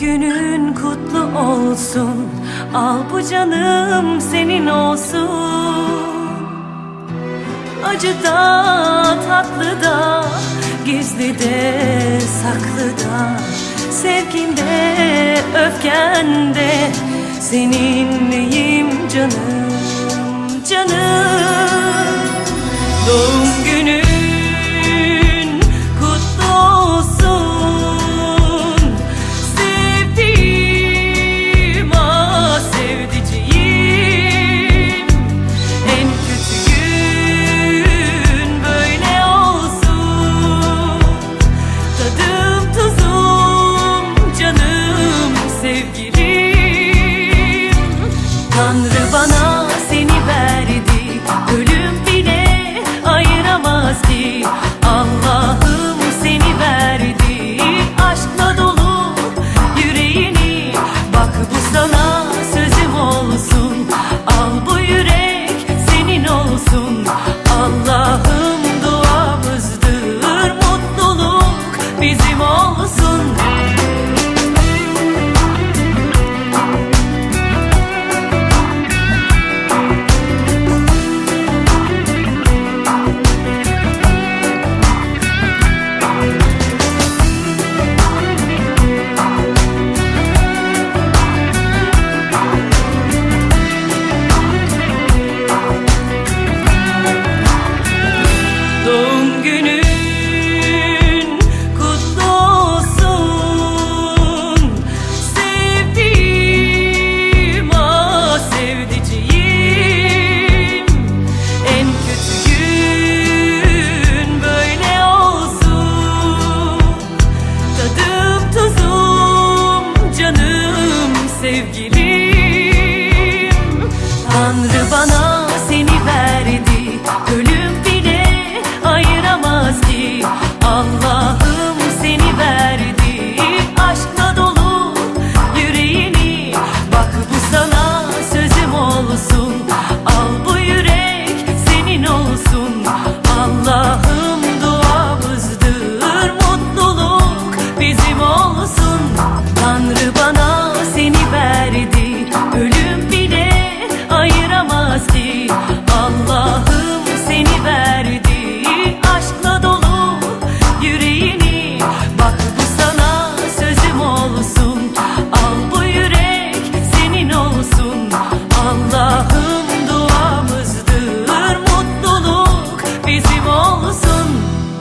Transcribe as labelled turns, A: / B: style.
A: Günün kutlu olsun. Al bu canım senin olsun. Acı da tatlı da Gizli de saklı da. Öfkende Seninleyim canım canım? Doğum give